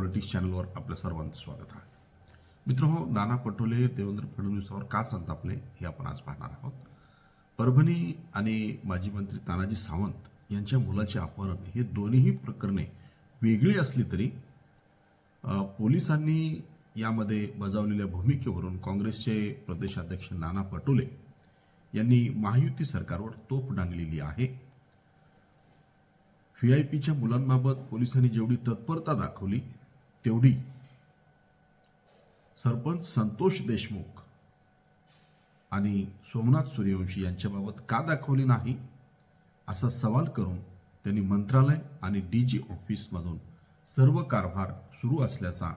Politics चॅनलवर आपलं सर्वांचं स्वागत आहे. मित्रांनो नाना पटोले देवेंद्र फडणवीसावर का संतापले हे आपण आज पाहणार आहोत. परभणी आणि माजी मंत्री तानाजी सावंत यांच्या मुलाचे अपहरण हे दोन्हीही प्रकरणे वेगळी असली तरी पोलिसांनी यामध्ये बजावलेल्या भूमिकेवरून काँग्रेसचे प्रदेशाध्यक्ष नाना पटोले यांनी महायुती सरकारवर तोफ डांगलेली आहे. व्ही आय पीच्या मुलांबाबत पोलिसांनी जेवढी तत्परता दाखवली तेवढी. सरपंच संतोष देशमुख आणि सोमनाथ सूर्यवंशी यांच्याबाबत का दाखवली नाही असा सवाल करून त्यांनी मंत्रालय आणि डी जी ऑफिसमधून सर्व कारभार सुरू असल्याचा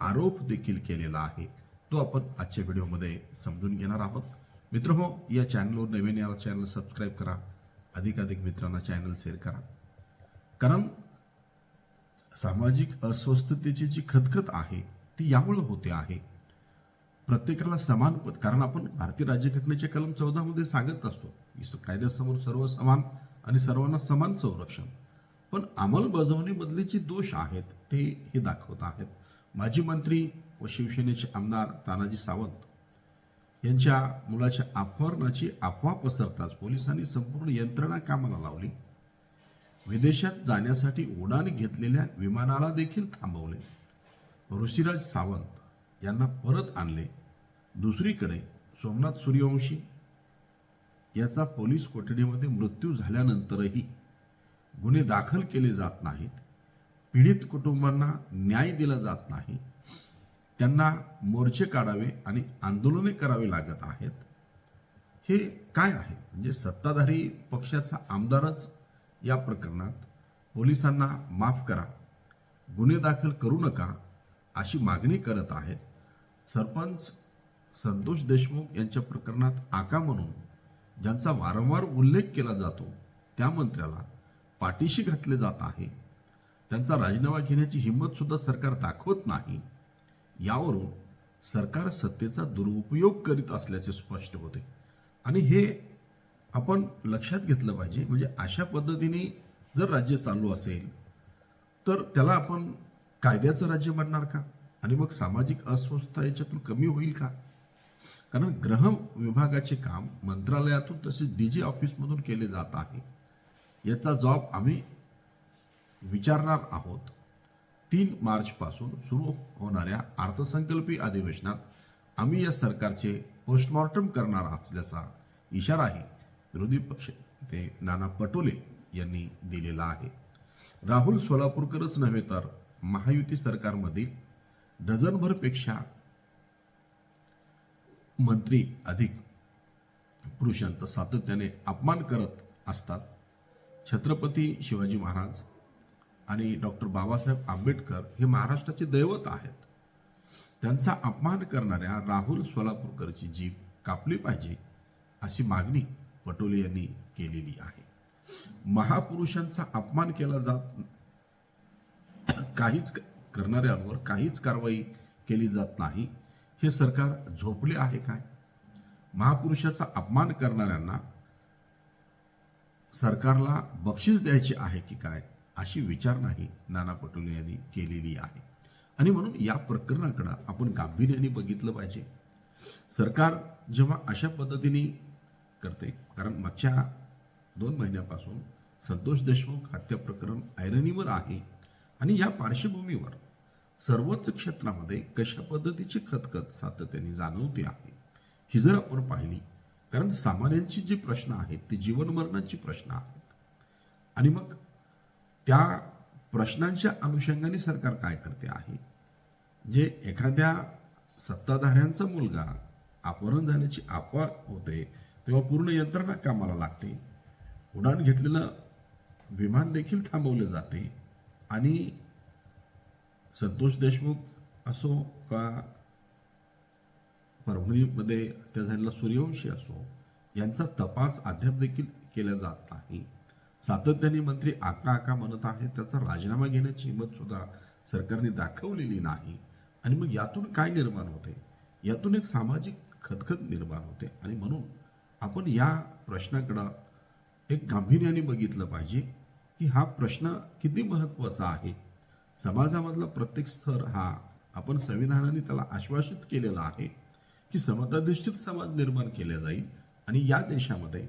आरोप देखील केलेला आहे. तो आपण आजच्या व्हिडिओमध्ये समजून घेणार आहोत. मित्रहो या चॅनलवर नवीन याला चॅनल सबस्क्राईब करा. अधिकाधिक मित्रांना चॅनल शेअर करा. कारण सामाजिक अस्वस्थतेची जी खतखत आहे ती यामुळे होते आहे. प्रत्येकाला समान पद कारण आपण भारतीय राज्यघटनेच्या कलम चौदामध्ये सांगत असतो कायद्यासमोर सर्व समान आणि सर्वांना समान संरक्षण. पण अंमलबजावणीमधले जे दोष आहेत ते हे दाखवत आहेत. माजी मंत्री व शिवसेनेचे आमदार तानाजी सावंत यांच्या मुलाच्या अपहरणाची अफवा पसरताच पोलिसांनी संपूर्ण यंत्रणा कामाला लावली. विदेशात जाण्यासाठी उडान घेतलेल्या विमानाला देखील थांबवले. ऋषीराज सावंत यांना परत आणले. दुसरीकडे सोमनाथ सूर्यवंशी याचा पोलीस कोठडीमध्ये मृत्यू झाल्यानंतरही गुन्हे दाखल केले जात नाहीत. पीडित कुटुंबांना न्याय दिला जात नाही. त्यांना मोर्चे काढावे आणि आंदोलने करावे लागत आहेत. हे काय आहे? म्हणजे सत्ताधारी पक्षाचा आमदारच या प्रकरणात पोलिसांना माफ करा. गुन्हे दाखल करू नका अशी मागणी करत आहेत. सरपंच संतोष देशमुख यांच्या प्रकरणात आका म्हणून ज्यांचा वारंवार उल्लेख केला जातो त्या मंत्र्याला पाठीशी घातले जात आहे. त्यांचा राजीनामा घेण्याची हिंमतसुद्धा सरकार दाखवत नाही. यावरून सरकार सत्तेचा दुरुपयोग करीत असल्याचे स्पष्ट होते. आणि हे आपण लक्षात घेतलं पाहिजे. म्हणजे अशा पद्धतीने जर राज्य चालू असेल तर त्याला आपण कायद्याचं राज्य म्हणणार का? आणि मग सामाजिक अस्वस्थता याच्यातून कमी होईल का? कारण ग्रह विभागाचे काम मंत्रालयातून तसेच डी जी ऑफिसमधून केले जात आहे. याचा जॉब आम्ही विचारणार आहोत. तीन मार्चपासून सुरू होणाऱ्या अर्थसंकल्पीय अधिवेशनात आम्ही या सरकारचे पोस्टमॉर्टम करणार असल्याचा इशाराही विरोधी पक्ष ते नाना पटोले यांनी दिलेला आहे. राहुल सोलापूरकरच नव्हे तर महायुती सरकारमधील डझनभरपेक्षा मंत्री अधिक पुरुषांचा सातत्याने अपमान करत असतात छत्रपती शिवाजी महाराज आणि डॉक्टर बाबासाहेब आंबेडकर हे महाराष्ट्राचे दैवत आहेत. त्यांचा अपमान करणाऱ्या राहुल सोलापूरकरची जीभ कापली पाहिजे अशी मागणी पटोले यांनी केलेली आहे. महापुरुषांचा अपमान केला जात काहीच करणाऱ्यांवर काहीच कारवाई केली जात नाही. हे सरकार झोपले आहे काय? महापुरुषाचा अपमान करणाऱ्यांना सरकारला बक्षीस द्यायचे आहे की काय? अशी विचारणाही नाना पटोले यांनी केलेली आहे. आणि म्हणून या प्रकरणाकडं आपण गांभीर्याने बघितलं पाहिजे. सरकार जेव्हा अशा पद्धतीने करते. कारण मागच्या दोन महिन्यापासून संतोष देशमुख हत्या प्रकरण ऐरणीवर आहे. आणि या पार्श्वभूमीवर सर्वोच्च क्षेत्रामध्ये कशा पद्धतीची खतखत सातत्याने जाणवते आहे ही जर आपण पाहिली कारण सामान्यांची जी प्रश्न आहेत ती जीवनमरणाची प्रश्न आहेत. आणि मग त्या प्रश्नांच्या अनुषंगाने सरकार काय करते आहे? जे एखाद्या सत्ताधाऱ्यांचा मुलगा अपहरण झाल्याची अफवा होते तेव्हा पूर्ण यंत्रणा कामाला लागते. उडाण घेतलेलं विमान देखील थांबवले जाते. आणि संतोष देशमुख असो का परभणीमध्ये त्या झालेला सूर्यवंशी असो यांचा तपास अद्याप देखील केला जात नाही. सातत्याने मंत्री आका आका म्हणत आहेत त्याचा राजीनामा घेण्याची हिंमत सुद्धा सरकारने दाखवलेली नाही. आणि मग यातून काय निर्माण होते? यातून एक सामाजिक खदखद निर्माण होते. आणि म्हणून आपण या प्रश्नाकडं एक गांभीर्याने बघितलं पाहिजे की हा प्रश्न किती महत्त्वाचा आहे. समाजामधला प्रत्येक स्तर हा आपण संविधानाने त्याला आश्वासित केलेला आहे की समताधिष्ठित समाज निर्माण केला जाईल आणि या देशामध्ये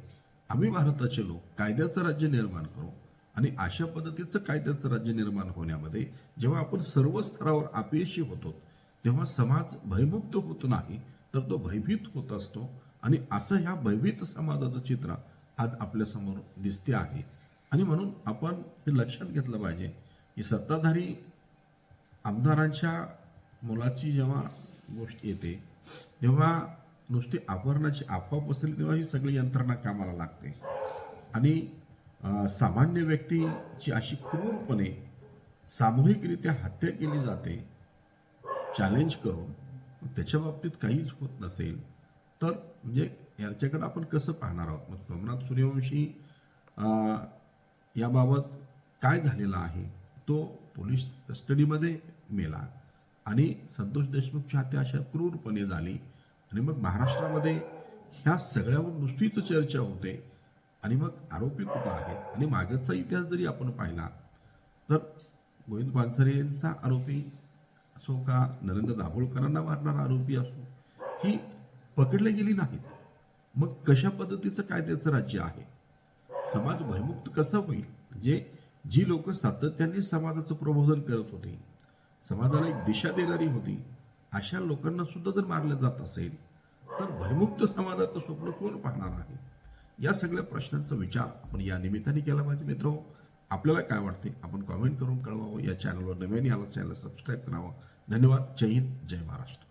आम्ही भारताचे लोक कायद्याचं राज्य निर्माण करू आणि अशा पद्धतीचं कायद्याचं राज्य निर्माण होण्यामध्ये जेव्हा आपण सर्व स्तरावर अपयशी होतो तेव्हा समाज भयमुक्त होत नाही तर तो भयभीत होत असतो आणि असं ह्या भयभीत समाजाचं चित्र आज आपल्यासमोर दिसते आहे. आणि म्हणून आपण हे लक्षात घेतलं पाहिजे की सत्ताधारी आमदारांच्या मुलाची जेव्हा गोष्ट येते तेव्हा नुसती अपहरणाची अफवा पसरली तेव्हा ही सगळी यंत्रणा कामाला लागते. आणि सामान्य व्यक्तीची अशी क्रूरपणे सामूहिकरित्या हत्या केली जाते चॅलेंज करून त्याच्या बाबतीत काहीच होत नसेल तर म्हणजे याच्याकडं आपण कसं पाहणार आहोत? मग सोमनाथ सूर्यवंशी याबाबत काय झालेला आहे? तो पोलीस कस्टडीमध्ये मेला आणि संतोष देशमुखची हत्या अशा क्रूरपणे झाली. आणि मग महाराष्ट्रामध्ये ह्या सगळ्यावर नुसतीच चर्चा होते. आणि मग आरोपी कुठं आहेत? आणि मागचा इतिहास जरी आपण पाहिला तर गोविंद पानसरे यांचा आरोपी असो का नरेंद्र दाभोळकरांना मारणारा आरोपी असो ही पकडले गेली नाहीत. मग कशा पद्धतीचं कायद्याचं राज्य आहे? समाज भयमुक्त कसं होईल? म्हणजे जी लोक सातत्याने समाजाचं प्रबोधन करत होती समाजाला एक दिशा देणारी होती अशा लोकांना सुद्धा जर मारलं जात असेल तर भयमुक्त समाजाचं स्वप्न कोण पाहणार आहे? या सगळ्या प्रश्नांचा विचार आपण या निमित्ताने केला पाहिजे मित्र. आपल्याला काय वाटते? आपण कॉमेंट करून कळवावं. या चॅनलवर नव्याने आला चॅनल सबस्क्राईब करावं. धन्यवाद. जय हिंद. जय महाराष्ट्र.